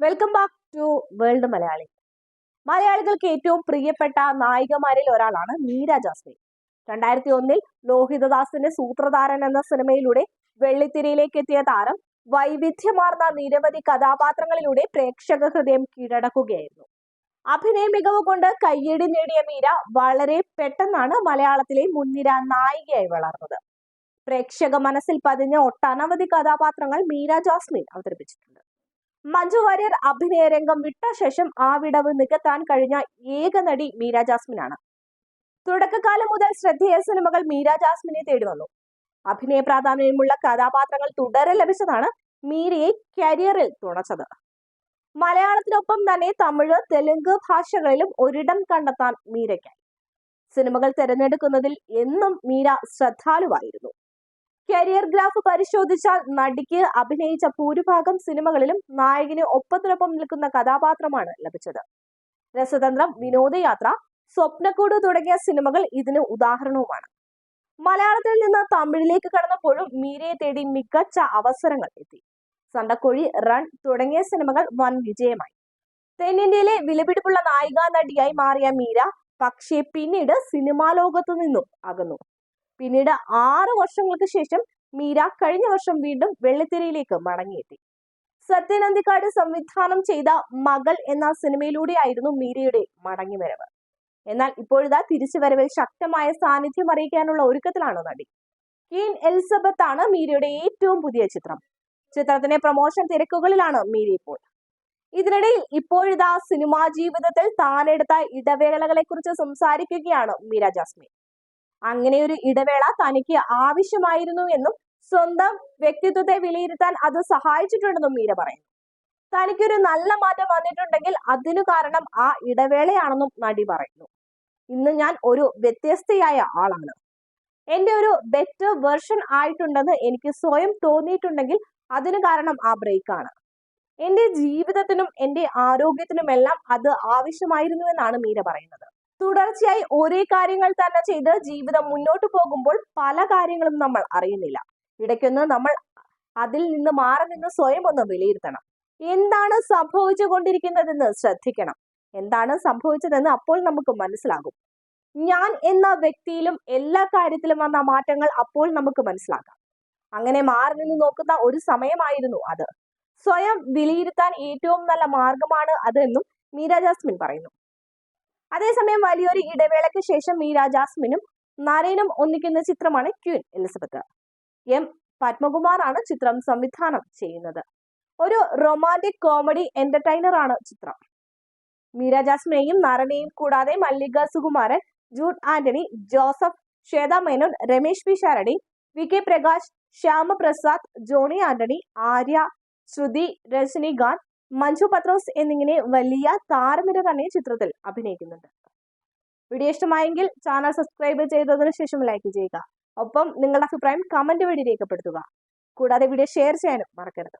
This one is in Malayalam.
Welcome back to world Malayali മലയാളികൾക്ക് ഏറ്റവും പ്രിയപ്പെട്ട നായികമാരിൽ ഒരാളാണ് മീര ജാസ്മിൻ. രണ്ടായിരത്തി ഒന്നിൽ ലോഹിതദാസിന്റെ സൂത്രധാരൻ എന്ന സിനിമയിലൂടെ വെള്ളിത്തിരയിലേക്ക് എത്തിയ താരം വൈവിധ്യമാർന്ന നിരവധി കഥാപാത്രങ്ങളിലൂടെ പ്രേക്ഷക ഹൃദയം കീഴടക്കുകയായിരുന്നു. അഭിനയ മികവ് കൊണ്ട് കയ്യടി നേടിയ മീര വളരെ പെട്ടെന്നാണ് മലയാളത്തിലെ മുൻനിര നായികയായി വളർന്നത്. പ്രേക്ഷക മനസ്സിൽ പതിഞ്ഞ ഒട്ടനവധി കഥാപാത്രങ്ങൾ മീര ജാസ്മിൻ അവതരിപ്പിച്ചിട്ടുണ്ട്. മഞ്ജു വാര്യർ അഭിനയ രംഗം വിട്ട ശേഷം ആ വിടവ് നികത്താൻ കഴിഞ്ഞ ഏക നടി മീര ജാസ്മിനാണ്. തുടക്കകാലം മുതൽ ശ്രദ്ധേയ സിനിമകൾ മീര ജാസ്മിനെ തേടി വന്നു. അഭിനയ പ്രാധാന്യമുള്ള കഥാപാത്രങ്ങൾ തുടരെ ലഭിച്ചതാണ് മീരയെ കരിയറിൽ തുണച്ചത്. മലയാളത്തിനൊപ്പം തന്നെ തമിഴ് തെലുങ്ക് ഭാഷകളിലും ഒരിടം കണ്ടെത്താൻ മീരയ്ക്കായി. സിനിമകൾ തിരഞ്ഞെടുക്കുന്നതിൽ എന്നും മീര ശ്രദ്ധാലുവായിരുന്നു. കരിയർ ഗ്രാഫ് പരിശോധിച്ചാൽ നടിക്ക് അഭിനയിച്ച ഭൂരിഭാഗം സിനിമകളിലും നായകന് ഒപ്പത്തിനൊപ്പം നിൽക്കുന്ന കഥാപാത്രമാണ് ലഭിച്ചത്. രസതന്ത്രം വിനോദയാത്ര സ്വപ്നക്കൂട് തുടങ്ങിയ സിനിമകൾ ഇതിന് ഉദാഹരണവുമാണ്. മലയാളത്തിൽ നിന്ന് തമിഴിലേക്ക് കടന്നപ്പോഴും മീരയെ തേടി മികച്ച അവസരങ്ങൾ എത്തി. സണ്ടക്കോഴി റൺ തുടങ്ങിയ സിനിമകൾ വൻ വിജയമായി. തെന്നിന്ത്യയിലെ വിലപിടിപ്പുള്ള നായികാ നടിയായി മാറിയ മീര പക്ഷേ പിന്നീട് സിനിമാ ലോകത്തു നിന്നും അകന്നു. പിന്നീട് ആറ് വർഷങ്ങൾക്ക് ശേഷം മീര കഴിഞ്ഞ വർഷം വീണ്ടും വെള്ളിത്തിരയിലേക്ക് മടങ്ങിയെത്തി. സത്യൻ അന്തിക്കാട് സംവിധാനം ചെയ്ത മകൾ എന്ന സിനിമയിലൂടെയായിരുന്നു മീരയുടെ മടങ്ങിവരവ്. എന്നാൽ ഇപ്പോഴിതാ തിരിച്ചുവരവിൽ ശക്തമായ സാന്നിധ്യം അറിയിക്കാനുള്ള ഒരുക്കത്തിലാണ് നടി. കീൻ എലിസബത്ത് ആണ് മീരയുടെ ഏറ്റവും പുതിയ ചിത്രം. ചിത്രത്തിന്റെ പ്രൊമോഷൻ തിരക്കുകളിലാണ് മീര ഇപ്പോൾ. ഇതിനിടയിൽ ഇപ്പോഴിതാ സിനിമാ ജീവിതത്തിൽ താനെടുത്ത ഇടവേളകളെ കുറിച്ച് സംസാരിക്കുകയാണ് മീര ജാസ്മിൻ. അങ്ങനെ ഒരു ഇടവേള തനിക്ക് ആവശ്യമായിരുന്നു എന്നും സ്വന്തം വ്യക്തിത്വത്തെ വിലയിരുത്താൻ അത് സഹായിച്ചിട്ടുണ്ടെന്നും മീര പറയുന്നു. തനിക്കൊരു നല്ല മാറ്റം വന്നിട്ടുണ്ടെങ്കിൽ അതിനു കാരണം ആ ഇടവേളയാണെന്നും നടി പറയുന്നു. ഇന്ന് ഞാൻ ഒരു വ്യത്യസ്തയായ ആളാണ്. എന്റെ ഒരു ബെറ്റർ വെർഷൻ ആയിട്ടുണ്ടെന്ന് എനിക്ക് സ്വയം തോന്നിയിട്ടുണ്ടെങ്കിൽ അതിന് കാരണം ആ ബ്രേക്കാണ് എന്റെ ജീവിതത്തിനും എന്റെ ആരോഗ്യത്തിനുമെല്ലാം അത് ആവശ്യമായിരുന്നു എന്നാണ് മീര പറയുന്നത്. തുടർച്ചയായി ഒരേ കാര്യങ്ങൾ തന്നെ ചെയ്ത് ജീവിതം മുന്നോട്ട് പോകുമ്പോൾ പല കാര്യങ്ങളും നമ്മൾ അറിയുന്നില്ല. ഇടയ്ക്കൊന്ന് നമ്മൾ അതിൽ നിന്ന് മാറി നിന്ന് സ്വയം ഒന്ന് വിലയിരുത്തണം. എന്താണ് സംഭവിച്ചു കൊണ്ടിരിക്കുന്നതെന്ന് ശ്രദ്ധിക്കണം. എന്താണ് സംഭവിച്ചതെന്ന് അപ്പോൾ നമുക്ക് മനസ്സിലാകും. ഞാൻ എന്ന വ്യക്തിയിലും എല്ലാ കാര്യത്തിലും വന്ന മാറ്റങ്ങൾ അപ്പോൾ നമുക്ക് മനസ്സിലാക്കാം. അങ്ങനെ മാറി നിന്ന് നോക്കുന്ന ഒരു സമയമായിരുന്നു അത്. സ്വയം വിലയിരുത്താൻ ഏറ്റവും നല്ല മാർഗമാണ് അതെന്നും മീര ജാസ്മിൻ പറയുന്നു. അതേസമയം വലിയൊരു ഇടവേളയ്ക്ക് ശേഷം മീര ജാസ്മിനും നരേനും ഒന്നിക്കുന്ന ചിത്രമാണ് ക്യൂൻ എലിസബത്ത്. എം പത്മകുമാറാണ് ചിത്രം സംവിധാനം ചെയ്യുന്നത്. ഒരു റൊമാന്റിക് കോമഡി എന്റർടൈനർ ആണ് ചിത്രം. മീര ജാസ്മിനെയും നരനെയും കൂടാതെ Mallika Sukumaran Jude Antony Joseph Shweta Menon Ramesh P ശാരടി V K Prakash Shyamaprasad Johny Antony Arya ശ്രുതി രജനികാന്ത് മഞ്ജു പത്രോസ് എന്നിങ്ങനെ വലിയ താരനിര തന്നെ ചിത്രത്തിൽ അഭിനയിക്കുന്നുണ്ട്. വീഡിയോ ഇഷ്ടമായെങ്കിൽ ചാനൽ സബ്സ്ക്രൈബ് ചെയ്തതിനു ശേഷം ലൈക്ക് ചെയ്യുക. ഒപ്പം നിങ്ങളുടെ അഭിപ്രായം കമന്റ് വഴി രേഖപ്പെടുത്തുക. കൂടാതെ വീഡിയോ ഷെയർ ചെയ്യാനും മറക്കരുത്.